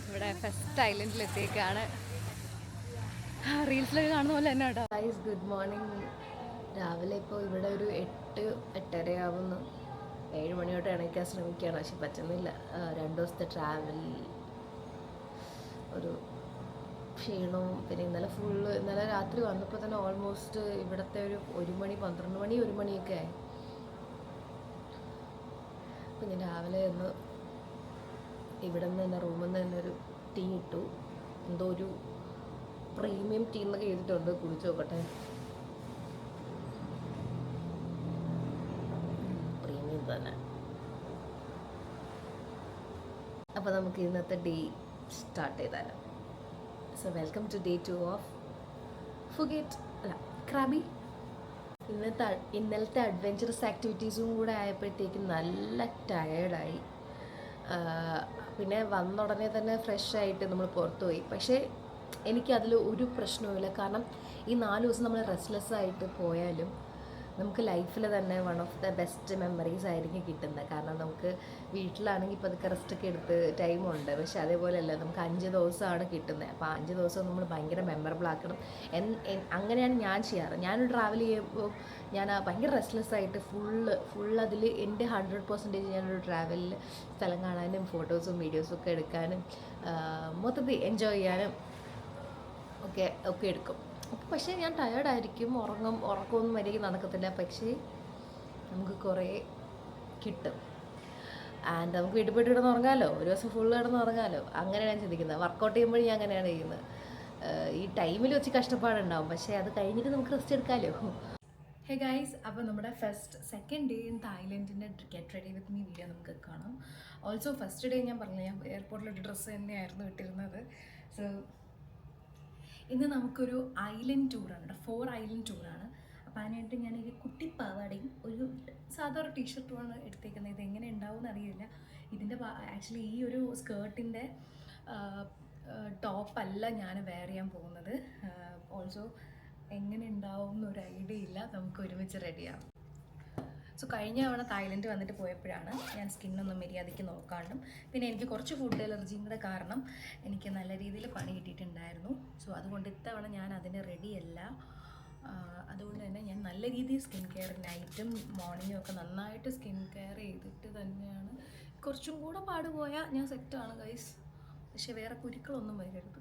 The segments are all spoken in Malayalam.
ഇവിടെ ഫസ്റ്റ് ഐലൻഡിൽ എത്തിയേക്കാണ് റീൽസിലൊക്കെ കാണുന്ന പോലെ തന്നെ കേട്ടോ. ഗൈസ് ഗുഡ് മോർണിംഗ് രാവിലെ ഇപ്പോൾ ഇവിടെ ഒരു എട്ട് എട്ടര ആവുന്നു ഏഴ് മണിയോട്ട് എണീക്കാൻ ശ്രമിക്കുകയാണ് പക്ഷെ പറ്റുന്നില്ല. രണ്ടു രണ്ട് ദിവസത്തെ ട്രാവൽ ഒരു ക്ഷീണവും പിന്നെ ഇന്നലെ ഫുള്ള് ഇന്നലെ രാത്രി വന്നപ്പോൾ തന്നെ ഓൾമോസ്റ്റ് ഇവിടുത്തെ ഒരു ഒരു മണി പന്ത്രണ്ട് മണി ഒരു മണിയൊക്കെ ആയി. അപ്പം ഞാൻ രാവിലെ ഒന്ന് ഇവിടെ നിന്ന് തന്നെ റൂമിൽ നിന്ന് തന്നെ ഒരു ടീ ഇട്ടു. എന്തോ ഒരു പ്രീമിയം ടീ എന്നൊക്കെ എഴുതിയിട്ടുണ്ട്. കുടിച്ചു നോക്കട്ടെ. പ്രീമിയം തന്നെ. അപ്പോൾ നമുക്ക് ഇന്നത്തെ ഡേ സ്റ്റാർട്ട് ചെയ്താലോ. So welcome to day two of Phuket അല്ല ക്രാബി ഇന്നത്തെ ഇന്നലത്തെ അഡ്വഞ്ചറസ് ആക്ടിവിറ്റീസും കൂടെ ആയപ്പോഴത്തേക്കും നല്ല ടയേർഡായി പിന്നെ വന്ന ഉടനെ തന്നെ ഫ്രഷ് ആയിട്ട് നമ്മൾ പുറത്തു പോയി. പക്ഷേ എനിക്കതിൽ ഒരു പ്രശ്നവുമില്ല. കാരണം ഈ നാല് ദിവസം നമ്മൾ റെസ്റ്റ്ലെസ് ആയിട്ട് പോയാലും നമുക്ക് ലൈഫിൽ തന്നെ one of the best memories ആയിരിക്കും കിട്ടുന്നത്. കാരണം നമുക്ക് വീട്ടിലാണെങ്കിൽ ഇപ്പോൾ അതൊക്കെ റെസ്റ്റൊക്കെ എടുത്ത് ടൈമുണ്ട് പക്ഷേ അതേപോലെയല്ല നമുക്ക് അഞ്ച് ദിവസമാണ് കിട്ടുന്നത്. അപ്പോൾ അഞ്ച് ദിവസം നമ്മൾ ഭയങ്കര മെമ്മറബിൾ ആക്കണം. എൻ അങ്ങനെയാണ് ഞാൻ ചെയ്യാറ്. ഞാൻ ട്രാവൽ ചെയ്യുമ്പോൾ ഞാൻ ഭയങ്കര റെസ്റ്റ്ലെസ് ആയിട്ട് ഫുള്ള് ഫുൾ അതിൽ എന്റെ ഹൺഡ്രഡ് പെർസെന്റേജ് ഞാനൊരു ട്രാവലിൽ സ്ഥലം കാണാനും ഫോട്ടോസും വീഡിയോസും ഒക്കെ എടുക്കാനും മൊത്തത്തിൽ എൻജോയ് ചെയ്യാനും ഒക്കെ ഒക്കെ എടുക്കും. അപ്പോൾ പക്ഷേ ഞാൻ ടയേർഡായിരിക്കും ഉറങ്ങും ഉറക്കമൊന്നും മര്യാദയ്ക്ക് നടക്കത്തില്ല. പക്ഷേ നമുക്ക് കുറേ കിട്ടും. ആൻഡ് നമുക്ക് വീട്ടിൽ കിടന്ന് ഉറങ്ങാമല്ലോ ഒരു ദിവസം ഫുള്ള് കിടന്ന് ഉറങ്ങാമല്ലോ അങ്ങനെയാണ് ഞാൻ ചിന്തിക്കുന്നത്. വർക്കൗട്ട് ചെയ്യുമ്പോൾ ഞാൻ അങ്ങനെയാണ് ചെയ്യുന്നത്. ഈ ടൈമിൽ വെച്ച് കഷ്ടപ്പാടുണ്ടാവും. പക്ഷേ അത് കഴിഞ്ഞിട്ട് നമുക്ക് റെസ്റ്റ് എടുക്കാമല്ലോ ഹേ ഗൈസ് അപ്പോൾ നമ്മുടെ first second day in തായ്ലൻഡിന്റെ get ready with me video നമുക്ക് കാണാം. ഓൾസോ ഫസ്റ്റ് ഡേ ഞാൻ പറഞ്ഞു ഞാൻ എയർപോർട്ടിലൊരു ഡ്രസ്സ് തന്നെയായിരുന്നു ഇട്ടിരുന്നത്. സോ ഇന്ന് നമുക്കൊരു ഐലൻഡ് ടൂറാണ് ഫോർ ഐലൻഡ് ടൂറാണ് അപ്പോൾ അതിനായിട്ട് ഞാൻ ഒരു കുട്ടി പാവാടയും ഒരു സാധാരണ ടീഷർട്ടുമാണ് എടുത്തേക്കുന്നത്. ഇത് എങ്ങനെ ഉണ്ടാവും എന്നറിയില്ല ഇതിന്റെ ആക്ച്വലി ഈ ഒരു സ്കേർട്ടിന്റെ ടോപ്പല്ല ഞാൻ വെയർ ചെയ്യാൻ പോകുന്നത്. ഓൾസോ എങ്ങനെ ഉണ്ടാവും എന്നൊരു ഐഡിയ ഇല്ല. നമുക്ക് ഒരുമിച്ച് റെഡിയാവും സോ കഴിഞ്ഞ തവണ തായ്ലൻഡ് വന്നിട്ട് പോയപ്പോഴാണ് ഞാൻ സ്കിന്നൊന്നും മര്യാദയ്ക്ക് നോക്കാണ്ടും. പിന്നെ എനിക്ക് കുറച്ച് ഫുഡ് അലർജിയും കൂടെ കാരണം എനിക്ക് നല്ല രീതിയിൽ പണി കിട്ടിയിട്ടുണ്ടായിരുന്നു. സോ അതുകൊണ്ട് ഇത്തവണ ഞാൻ അതിന് റെഡിയല്ല അതുകൊണ്ട് തന്നെ ഞാൻ നല്ല രീതിയിൽ സ്കിൻ കെയർ നൈറ്റും മോർണിംഗും ഒക്കെ നന്നായിട്ട് സ്കിൻ കെയർ ചെയ്തിട്ട് തന്നെയാണ്. കുറച്ചും കൂടെ പാടുപോയാൽ ഞാൻ സെറ്റാണ് ഗൈസ് പക്ഷേ വേറെ കുരുക്കളൊന്നും വരരുത്.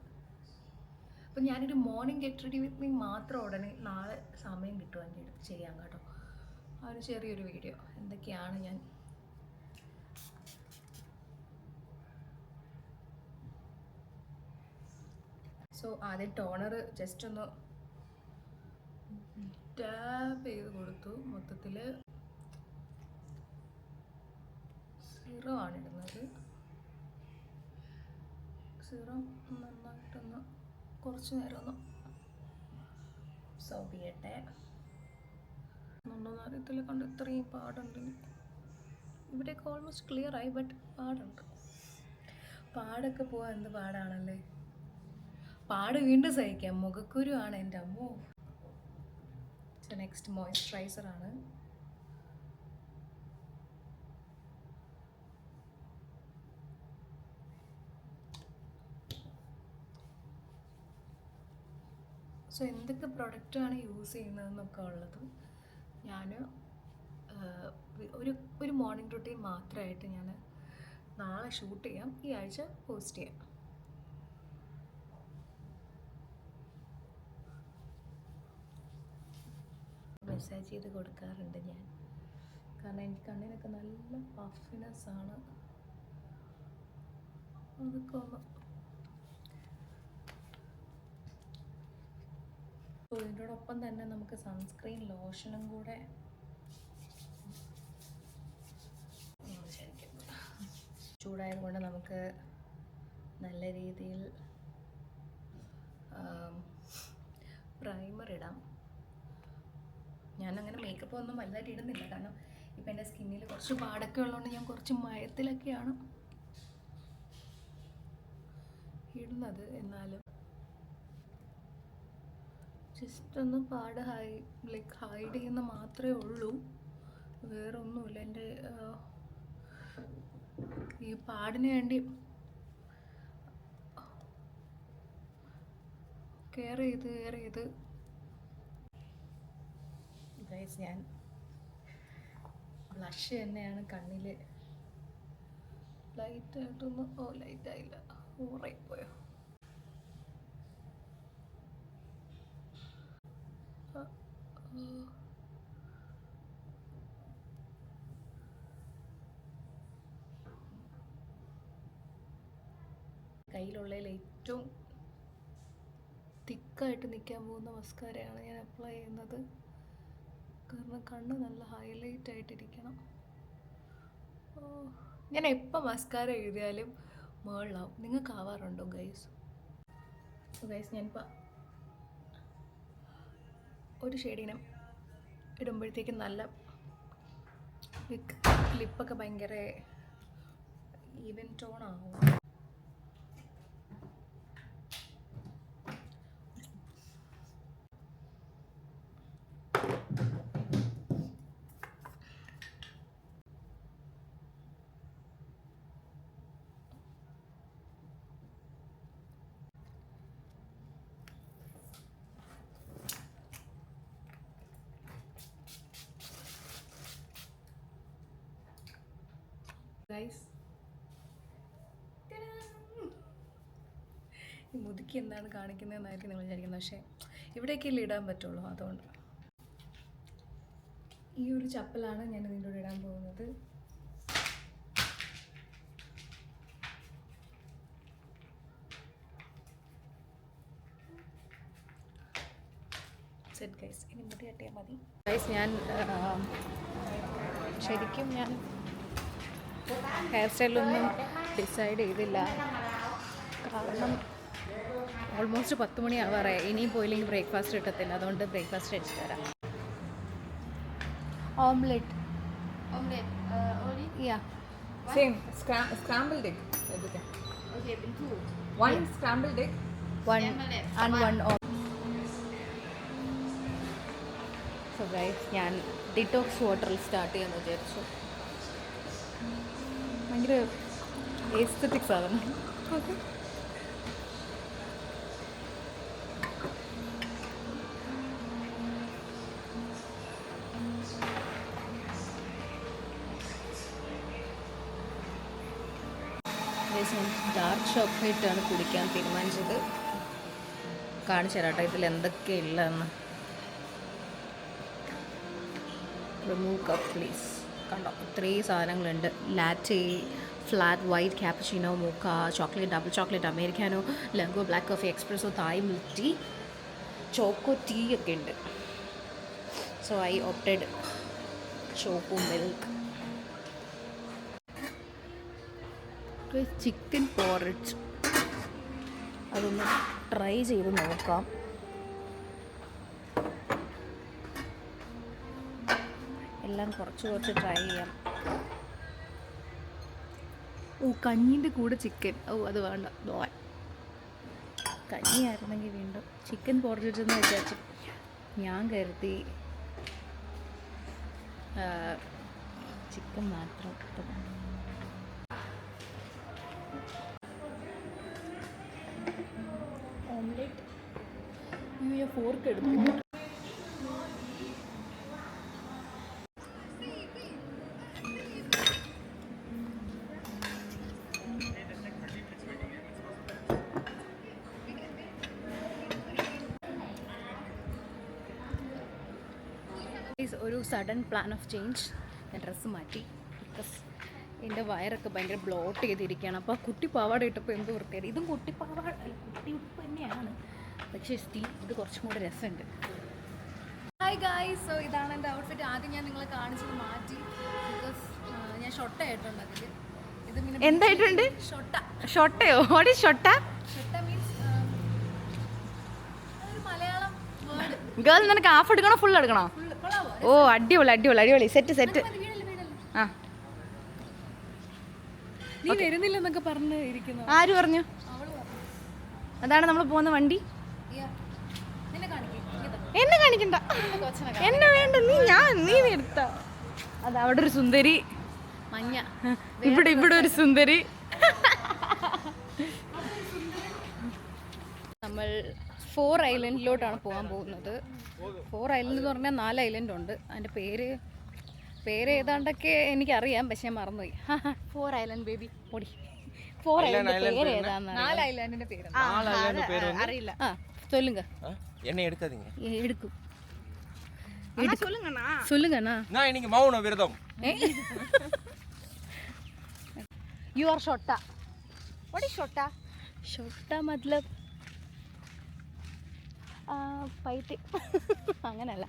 അപ്പം ഞാനൊരു morning get ready with me മാത്രം ഉടനെ നാളെ സമയം കിട്ടുവാൻ ചെയ്യാം കേട്ടോ. ഒരു ചെറിയൊരു വീഡിയോ. എന്തൊക്കെയാണ് ഞാൻ? സോ ആദ്യം ടോണർ ജസ്റ്റ് ഒന്ന് ടാപ്പ് ചെയ്ത് കൊടുത്തു. മൊത്തത്തിൽ സീറോ ആണ് ഇടുന്നത്. സീറോ നന്നായിട്ടൊന്ന് കുറച്ച് നേരം ഒന്ന് സോപ്പ് ചെയ്യട്ടെ. ഉണ്ടോന്ന് അറിയത്തില്ല. കണ്ട് ഇത്രയും പാടുണ്ട്. ഇവിടെയൊക്കെ ഓൾമോസ്റ്റ് ക്ലിയർ ആയി ബട്ട് പാടുണ്ട്. പാടൊക്കെ പോവാൻ എന്ത് പാടാണല്ലേ? പാട് വീണ്ടും സഹിക്കാം. മുഖക്കുരു ആണ് എന്റെ അമ്മോ. നെക്സ്റ്റ് മോയ്സ്ചറൈസർ ആണ്. സോ എന്തൊക്കെ പ്രൊഡക്റ്റാണ് യൂസ് ചെയ്യുന്നതെന്നൊക്കെ ഉള്ളത്. ഞാൻ ഒരു ഒരു മോർണിംഗ് റൊട്ടീൻ മാത്രമായിട്ട് ഞാൻ നാളെ ഷൂട്ട് ചെയ്യാം ഈ ആഴ്ച പോസ്റ്റ് ചെയ്യാം. മെസ്സേജ് ചെയ്ത് കൊടുക്കാറുണ്ട് ഞാൻ. കാരണം എനിക്ക് കണ്ണിനൊക്കെ നല്ല പഫിനെസ് ആണ്. അതൊക്കെ ഒന്ന് അപ്പോൾ തന്നെ നമുക്ക് സൺസ്ക്രീൻ ലോഷനും കൂടെ ചൂടായതുകൊണ്ട് നമുക്ക് നല്ല രീതിയിൽ പ്രൈമർ ഇടാം. ഞാനങ്ങനെ മേക്കപ്പ് ഒന്നും വലുതായിട്ട് ഇടുന്നില്ല. കാരണം ഇപ്പം എന്റെ സ്കിന്നിൽ കുറച്ച് പാടൊക്കെ ഉള്ളതുകൊണ്ട് ഞാൻ കുറച്ച് മയത്തിലൊക്കെയാണ് ഇടുന്നത്. എന്നാലും ജസ്റ്റ് ഒന്ന് പാട് ഹൈ ലൈക്ക് ഹൈഡ് ചെയ്യുന്ന മാത്രമേ ഉള്ളൂ. വേറെ ഒന്നുമില്ല എന്റെ ഈ പാടിന് വേണ്ടി കെയർ ചെയ്ത് കെയർ ചെയ്ത്. ഗൈസ് ഞാൻ ബ്ലഷ് തന്നെയാണ് കണ്ണിൽ ലൈറ്റായിട്ടൊന്ന് ഓ ലൈറ്റായില്ല ഓറായി പോയോ ആ, കയ്യിലുള്ളതിൽ ഏറ്റവും തിക്കായിട്ട് നിൽക്കാൻ പോകുന്ന മസ്കാരയാണ് ഞാൻ അപ്ലൈ ചെയ്യുന്നത്. കാരണം കണ്ണ് നല്ല ഹൈലൈറ്റ് ആയിട്ടിരിക്കണം. ഞാൻ എപ്പോൾ മസ്കാര എഴുതിയാലും മേളിലാവും. നിങ്ങൾക്ക് ആവാറുണ്ടോ ഗൈസ് ഗൈസ് ഞാനിപ്പോൾ ഒരു ഷെയ്ഡിനെ ഇടുമ്പോഴത്തേക്കും നല്ല ലിപ്പൊക്കെ ഭയങ്കര ഈവൻ ടോൺ ആവും ഗൈസ് ഈ മുതുക്കി എന്താണ് കാണിക്കുന്നതെന്നായിരിക്കും നിങ്ങൾ വിചാരിക്കുന്നത്. പക്ഷേ ഇവിടേക്കല്ലേ ഇടാൻ പറ്റുള്ളൂ. അതുകൊണ്ട്. ഈ ഒരു ചപ്പലാണ് ഞാൻ ഇതിന്റെ ഇടാൻ പോകുന്നത്. സെറ്റ് ഇനി മുടി മതി. ഗൈസ് ഞാൻ ശരിക്കും ഞാൻ ഹെയർ സ്റ്റൈലൊന്നും ഡിസൈഡ് ചെയ്തില്ല. കാരണം ഓൾമോസ്റ്റ് പത്ത് മണി ആവാറായി. ഇനിയും പോയില്ലെങ്കിൽ ബ്രേക്ക്ഫാസ്റ്റ് കിട്ടത്തില്ല. അതുകൊണ്ട് ബ്രേക്ക്ഫാസ്റ്റ് അടിച്ചു തരാം omelette? Yeah. Okay, been two. One scrambled egg. So guys ഞാൻ ഡിറ്റോക്സ് വാട്ടറിൽ സ്റ്റാർട്ട് ചെയ്യാമെന്ന് വിചാരിച്ചു. ഭയങ്കര എസ്തറ്റിക് സാധനം ഡാർക്ക് ചോക്ലേറ്റാണ് കുടിക്കാൻ തീരുമാനിച്ചത്. കാണിച്ചു തരാം ഇതിൽ എന്തൊക്കെയുള്ളതെന്ന് റിമൂവ് കപ്പ് പ്ലീസ് കണ്ടോ ഇത്രയും സാധനങ്ങളുണ്ട്. Latte flat white cappuccino mocha chocolate double chocolate americano lungo black coffee espresso Thai milk tea choco tea ഒക്കെ ഉണ്ട്. So I opted choco milk chicken porridge അതൊന്ന് ട്രൈ ചെയ്ത് നോക്കാം. എല്ലാം കുറച്ച് കുറച്ച് ട്രൈ ചെയ്യാം. ഓ കഞ്ഞീന്റെ കൂടെ ചിക്കൻ. ഓ അത് വേണ്ട. ദോൻ കഞ്ഞിയായിരുന്നെങ്കിൽ വീണ്ടും ചിക്കൻ പോർജിച്ചെന്ന് വിചാരിച്ചു ഞാൻ കരുതി ചിക്കൻ മാത്രം ഫോർക്ക് Guys, ഒരു സഡൻ പ്ലാൻ ഓഫ് ചേഞ്ച് ഞാൻ ഡ്രസ്സ് മാറ്റി. ബിക്കോസ് എന്റെ വയറൊക്കെ ഭയങ്കര ബ്ലോട്ട് ചെയ്തിരിക്കുകയാണ്. അപ്പോൾ കുട്ടി പാവാട ഇട്ടപ്പോൾ എന്ത് വൃത്തിയായി ഇതും കുട്ടി പാവാട കുട്ടി ഉപ്പ് തന്നെയാണ്. പക്ഷേ സ്റ്റീൽ ഇത് കുറച്ചും കൂടെ രസമുണ്ട്. ഹായ് ഗായ്സ് സോ ഇതാണ് എന്റെ ഔട്ട്ഫിറ്റ് ആദ്യം ഞാൻ നിങ്ങളെ കാണിച്ചത് മാറ്റി ബിക്കോസ് ഞാൻ ഷൊട്ട ആയിട്ടുണ്ട് അതിൽ ഇത് പിന്നെ എന്തായിട്ടുണ്ട് ഷൊട്ട. ഷൊട്ടയോ? ഓടി ഷൊട്ട? ഷൊട്ട മീൻസ് ഒരു മലയാളം വേർഡ് ഗേൾ നിനക്ക് ഹാഫ് എടുക്കണോ ഫുൾ എടുക്കണോ? ഓ അടിപൊളി അടിപൊളി അടിപൊളി. Set set. ആ. നീ വരുന്നില്ലെന്നൊക്കെ പറഞ്ഞു? ഇരിക്കുന്നു ആര് പറഞ്ഞു. അതാണ് നമ്മൾ പോകുന്ന വണ്ടി. എന്നെ കാണിക്കണ്ട. എന്നെ വേണ്ട നീ ഞാൻ നീ നിർത്ത. അത് അവിടെ ഒരു സുന്ദരി. മഞ്ഞ. ഇവിടെ ഇവിടെ ഒരു സുന്ദരി. നമ്മൾ ഫോർ ഐലൻഡിലോട്ടാണ് പോകാൻ പോകുന്നത്. ഫോർ ഐലൻഡ് എന്ന് പറഞ്ഞാൽ നാല് ഐലൻഡ് ഉണ്ട്. അതിന്റെ പേര് പേര് ഏതാണ്ടൊക്കെ എനിക്കറിയാം പക്ഷെ ഞാൻ മറന്നുപോയി. Four island baby. ഓടി. ഫോർ ഐലൻഡ് പേര് ഏതാണെന്ന് നാല് ഐലൻഡിന്റെ പേര് അറിയില്ല. ആ. சொல்லுங்க. என்ன எடுக்காதீங்க. எடுக்கும். சொல்லுங்கண்ணா. சொல்லுங்கண்ணா. நான் இன்னைக்கு மௌன விரதம். यू आर छोटा व्हाट इज छोटा छोटा मतलब പൈറ്റ് അങ്ങനല്ല.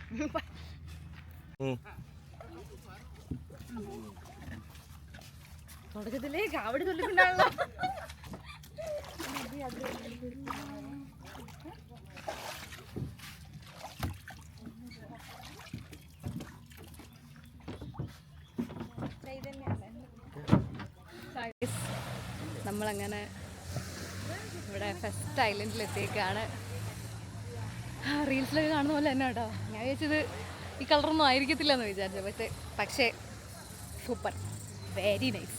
തുടക്കത്തിലേ കാവടി തൊല്ലിക്കൊണ്ടാണല്ലോ നമ്മളങ്ങനെ ഇവിടെ ഫസ്റ്റ് ഐലൻഡിലെത്തിയേക്കാണ്. റീൽസിലൊക്കെ കാണുന്ന പോലെ തന്നെ കേട്ടോ. ഞാൻ വിചാരിച്ചത് ഈ കളറൊന്നും ആയിരിക്കത്തില്ല എന്ന് വിചാരിച്ചു പക്ഷേ പക്ഷേ super. Very nice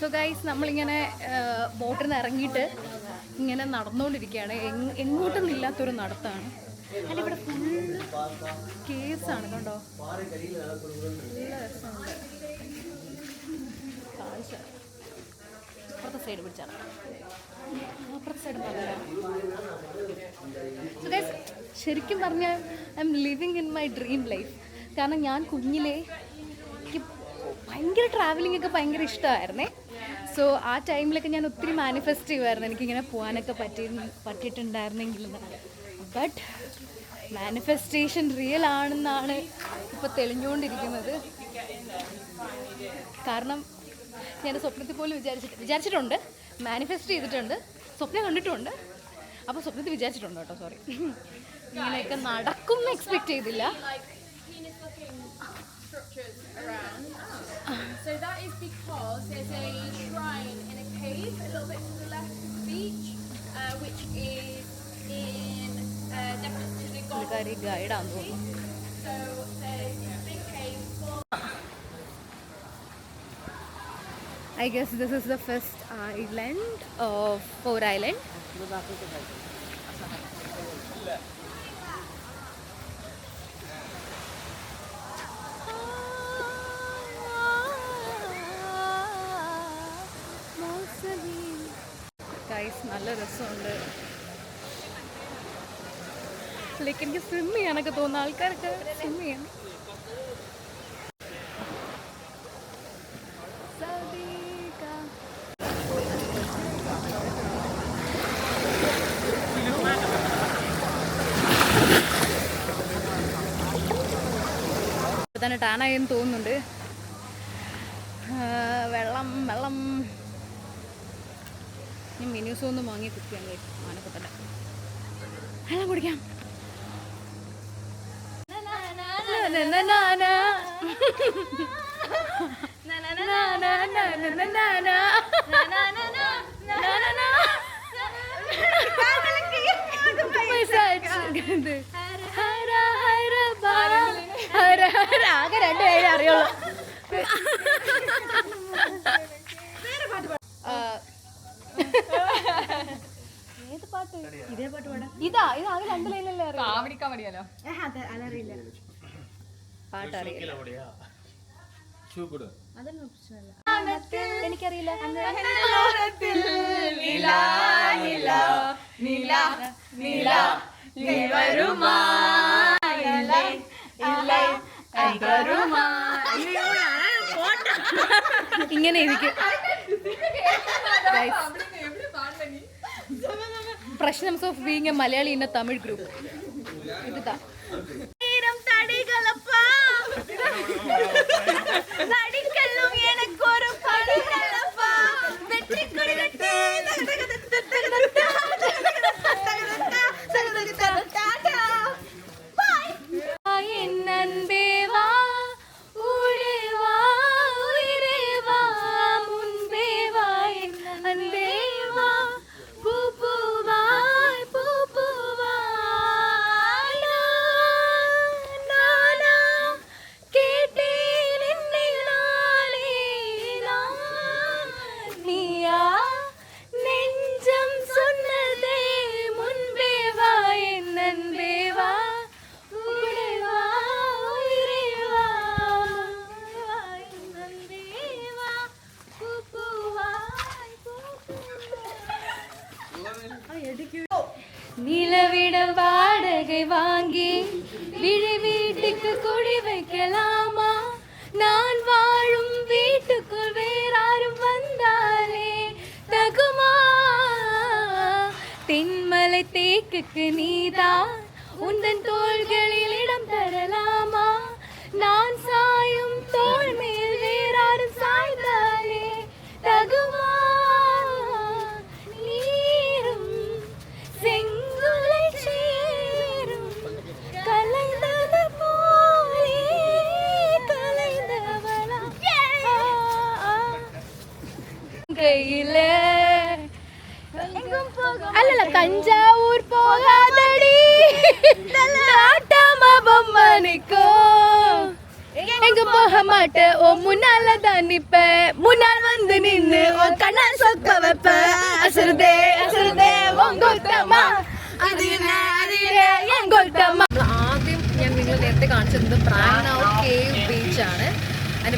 so guys നമ്മളിങ്ങനെ ബോട്ടിൽ നിന്ന് ഇറങ്ങിയിട്ട് ഇങ്ങനെ നടന്നുകൊണ്ടിരിക്കുകയാണ് എങ്- എങ്ങോട്ടും ഇല്ലാത്തൊരു നടത്താണ്. അല്ല ഇവിടെ ഫുള്ള് കേസാണ് കണ്ടോ? സൈഡ് പിടിച്ചാണ് ശരിക്കും പറഞ്ഞാൽ I'm living in my dream life കാരണം ഞാൻ കുഞ്ഞിലെ എനിക്ക് ഭയങ്കര ട്രാവലിംഗ് ഒക്കെ ഭയങ്കര ഇഷ്ടമായിരുന്നേ. സോ ആ ടൈമിലൊക്കെ ഞാൻ ഒത്തിരി മാനിഫെസ്റ്റ് ചെയ്യുമായിരുന്നു എനിക്കിങ്ങനെ പോകാനൊക്കെ പറ്റി പറ്റിയിട്ടുണ്ടായിരുന്നെങ്കിൽ ബട്ട് മാനിഫെസ്റ്റേഷൻ റിയൽ ആണെന്നാണ് ഇപ്പോൾ തെളിഞ്ഞുകൊണ്ടിരിക്കുന്നത്. കാരണം ഞാൻ സ്വപ്നത്തിൽ പോലും വിചാരിച്ചിട്ട് വിചാരിച്ചിട്ടുണ്ട്. മാനിഫെസ്റ്റ് ചെയ്തിട്ടുണ്ട്. സ്വപ്നം കണ്ടിട്ടുണ്ട്. അപ്പോൾ സ്വപ്നത്തിൽ വിചാരിച്ചിട്ടുണ്ട് കേട്ടോ സോറി ഇങ്ങനെയൊക്കെ നടക്കും എക്സ്പെക്ട് ചെയ്തില്ല. So that is because there's a shrine in a cave a little bit to the left of the beach, uh, which is in uh, deference to the god. So there's a big cave. I guess this is the first island of Four Island. രസമുണ്ട്. ലൈക്ക് എനിക്ക് സ്വിം ചെയ്യാനൊക്കെ തോന്നുന്ന. ആൾക്കാരൊക്കെ സ്വിം. ഇപ്പൊ തന്നെ ടാനായെന്ന് തോന്നുന്നുണ്ട്. വെള്ളം വെള്ളം. ഇനി മെനൂസും ഒന്നും വാങ്ങി കുത്തിയാൽ ആനക്കുട്ടല്ല എല്ലാം കുടിക്കാം. ആകെ രണ്ട് പേരെ അറിയുള്ളൂ. പാട്ട്. ഇതേ പാട്ട് പാടാം. ഇതാ ഇത് ആകെ രണ്ട് ലൈനല്ലേ കാവടിക്കാൻ അതറിയില്ല. അതൊന്നും എനിക്കറിയില്ല. ഇങ്ങനെ ഇരിക്കും. പ്രശ്നംസ് of being a Malayali in a Tamil group ഇതാ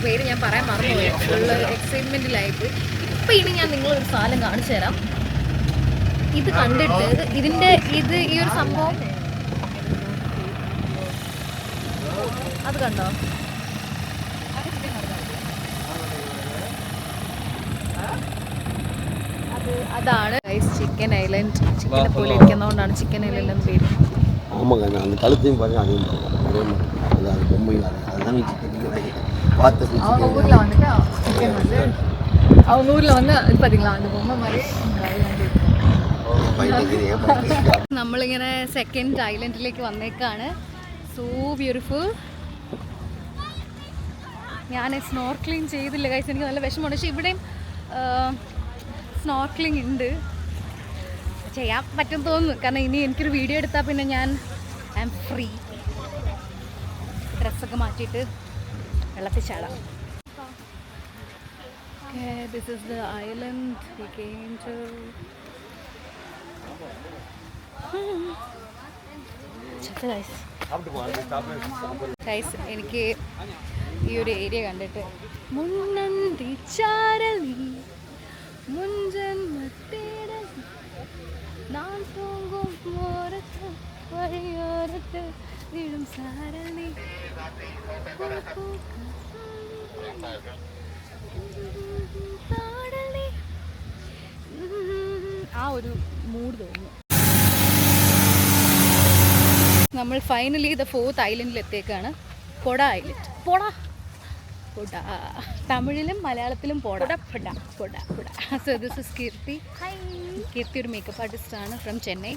പേര് ഞാൻ പറയാൻ മറന്നുപോയി ഫുള്ള് എക്സൈറ്റ്മെൻറ്റിലായിപ്പോയി ഇപ്പം ഇനി ഞാൻ നിങ്ങളൊരു സ്ഥലം കാണിച്ചു തരാം ഇത് കണ്ടിട്ട് ഇത് ഇതിൻ്റെ ഇത് ഈ ഒരു സംഭവം അത് കണ്ടോ അത് അതാണ് ചിക്കൻ ഐലൻഡ് ചിക്കനെ പോലെ ഇരിക്കുന്നതുകൊണ്ടാണ് ചിക്കൻ ഐലൻഡ് എന്ന് പേര് ஆமாங்க நான் அந்த கழுத்தையும் பாருங்க அதையும் பாருங்க அதே மாதிரி அது அது பொம்மையும் அது அதுதான் வச்சுருக்கீங்க பார்த்து அவங்க ஊரில் வந்துட்டு சிக்கன் வந்து அவங்க ஊரில் வந்து இது பார்த்தீங்களா அந்த பொம்மை மாதிரி இந்த island இருக்கு. பயணிக்கிறேன் നമ്മളിങ്ങനെ സെക്കൻഡ് ഐലൻഡിലേക്ക് വന്നേക്കാണ് സോ ബ്യൂട്ടിഫുൾ ഞാൻ സ്നോർക്ലിങ് ചെയ്തില്ല കൈസ് എനിക്ക് നല്ല വിഷമമുണ്ട് പക്ഷെ ഇവിടെയും സ്നോർക്ലിംഗ് ഉണ്ട് ചെയ്യാൻ പറ്റും തോന്നുന്നു കാരണം ഇനി എനിക്കൊരു വീഡിയോ എടുത്താൽ പിന്നെ ഞാൻ ഐ എം ഫ്രീ ഡ്രസ്സൊക്കെ മാറ്റിയിട്ട് വെള്ളത്തിൽ ചാടാം this is the island we came to guys എനിക്ക് ഈ ഒരു ഏരിയ കണ്ടിട്ട് മുന്നന്തി ചാരലി മുൻജന്മത്തേടലി നാൻ തൂങ്ങും ഓരത്ത് വഴിയോരത്ത് വീഴും സാരലി താടലി ആ ഒരു മൂഡ് തോന്നുന്നു. നമ്മൾ ഫൈനലി ദ ഫോർത്ത് ഐലൻഡിൽ എത്തിയേക്കാണ്. പൊട ഐലൻഡ് പൊട പൊട തമിഴിലും മലയാളത്തിലും പൊട. പൊട. പൊട പൊട so this is Keerthi Keerthi ഒരു മേക്കപ്പ് ആർട്ടിസ്റ്റാണ് ഫ്രം ചെന്നൈ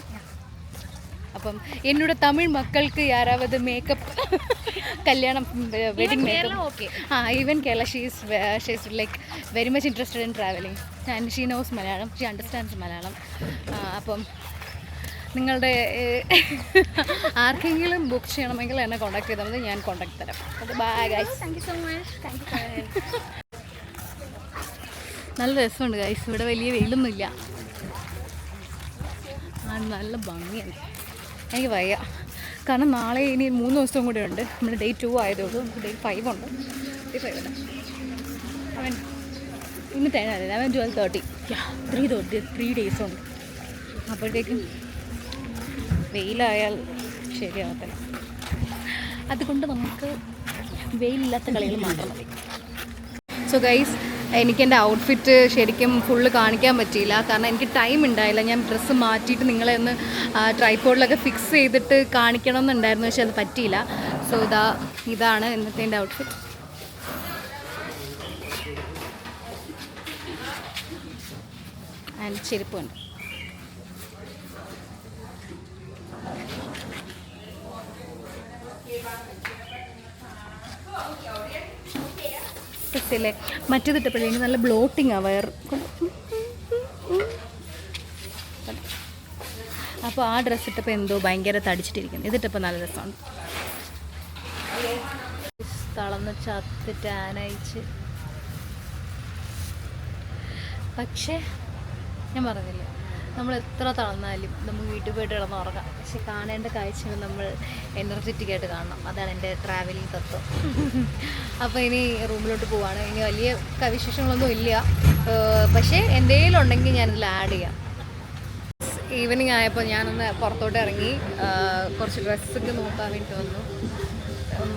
അപ്പം എന്നോട് തമിഴ് മക്കൾക്ക് യാരാവത് മേക്കപ്പ് കല്യാണം വെഡിങ് ഓക്കെ ആ even Kerala she's she's like very much interested in travelling and she knows Malayalam she understands Malayalam അപ്പം നിങ്ങളുടെ ആർക്കെങ്കിലും ബുക്ക് ചെയ്യണമെങ്കിൽ എന്നെ കോൺടാക്ട് ചെയ്താൽ മതി ഞാൻ കോൺടാക്ട് തരാം. Bye guys thank you so much നല്ല രസമുണ്ട് ഗൈസ് ഇവിടെ വലിയ വെയിലൊന്നുമില്ല. ആ നല്ല ഭംഗിയാണ് എനിക്ക് വയ്യ. കാരണം നാളെ ഇനി മൂന്ന് ദിവസവും കൂടെ ഉണ്ട്. നമ്മൾ ഡേ ടു ആയതുകൊണ്ട് നമുക്ക് ഡേ ഫൈവ് ഉണ്ട്. ഡേ ഫൈവ് ഉണ്ട് അവൻ ഇന്ന് ടെൻ അല്ല eleven twelve thirty three thirty three days ഉണ്ട്. അപ്പോഴത്തേക്കും വെയിലായാൽ ശരിയാകത്തില്ല അതുകൊണ്ട് നമുക്ക് വെയിലില്ലാത്ത കളികൾ മാത്രം മതി. സോ ഗൈസ് എനിക്ക് എന്റെ ഔട്ട്ഫിറ്റ് ശരിക്കും ഫുള്ള് കാണിക്കാൻ പറ്റിയില്ല. കാരണം എനിക്ക് ടൈം ഉണ്ടായില്ല. ഞാൻ ഡ്രസ്സ് മാറ്റിയിട്ട് നിങ്ങളെ ഒന്ന് ട്രൈപ്പോഡിലൊക്കെ ഫിക്സ് ചെയ്തിട്ട് കാണിക്കണം എന്നുണ്ടായിരുന്നു പക്ഷെ അത് പറ്റിയില്ല. സോ ഇതാ ഇതാണ് ഇന്നത്തെ എന്റെ ഔട്ട്ഫിറ്റ് ആൻഡ് ചെരുപ്പുണ്ട്. മറ്റേതിട്ടപ്പോഴേ എനിക്ക് നല്ല ബ്ലോട്ടിങ് ആ വയർ അപ്പോൾ ആ ഡ്രസ്സ് ഇട്ടപ്പോൾ എന്തോ ഭയങ്കര തടിച്ചിട്ടിരിക്കുന്നു. ഇതിട്ടപ്പോൾ നല്ല രസമാണ് തളർന്ന് ചത്തിട്ട് ആനയിച്ച് പക്ഷേ ഞാൻ പറഞ്ഞില്ലേ? നമ്മൾ എത്ര തളർന്നാലും നമുക്ക് വീട്ടിൽ പോയിട്ട് കിടന്ന് ഉറങ്ങാം പക്ഷെ കാണേണ്ട കാഴ്ചകൾ നമ്മൾ എനർജറ്റിക് ആയിട്ട് കാണണം. അതാണ് എന്റെ ട്രാവലിംഗ് തത്വം. അപ്പോൾ ഇനി റൂമിലോട്ട് പോവാണ്. ഇനി വലിയ വിശേഷങ്ങളൊന്നും ഇല്ല. പക്ഷേ എന്തെങ്കിലും ഉണ്ടെങ്കിൽ ഞാനിതിൽ ആഡ് ചെയ്യാം. ഈവനിങ് ആയപ്പോൾ ഞാനൊന്ന് പുറത്തോട്ട് ഇറങ്ങി. കുറച്ച് ഡ്രസ്സൊക്കെ നോക്കാൻ വേണ്ടി വന്നു.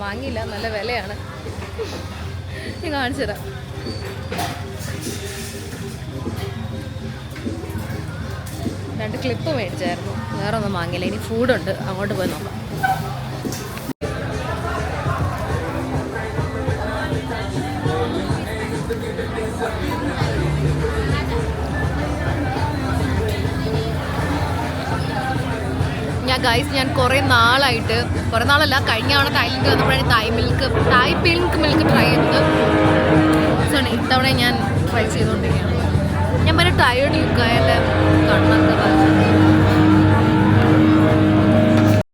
വാങ്ങിയില്ല. നല്ല വിലയാണ്. ഞാൻ കാണിച്ചു തരാം രണ്ട് ക്ലിപ്പ് മേടിച്ചായിരുന്നു. വേറെ ഒന്നും വാങ്ങിയില്ല. ഇനി ഫുഡുണ്ട് അങ്ങോട്ട് പോയി നോക്കാം. ഞാൻ ഗൈസ് ഞാൻ കുറേ നാളായിട്ട് കുറേ നാളല്ല കഴിഞ്ഞ തവണ തായ്ലൻഡ് വന്നപ്പോഴാണ് Thai milk Thai pink milk try ചെയ്തത്. സോണി ഇത്തവണ ഞാൻ ട്രൈ ചെയ്തുകൊണ്ടിരിക്കുകയാണ്. ഞാൻ ഭയങ്കര ടയേർഡ് ലുക്കായ കണ്ണൊക്കെ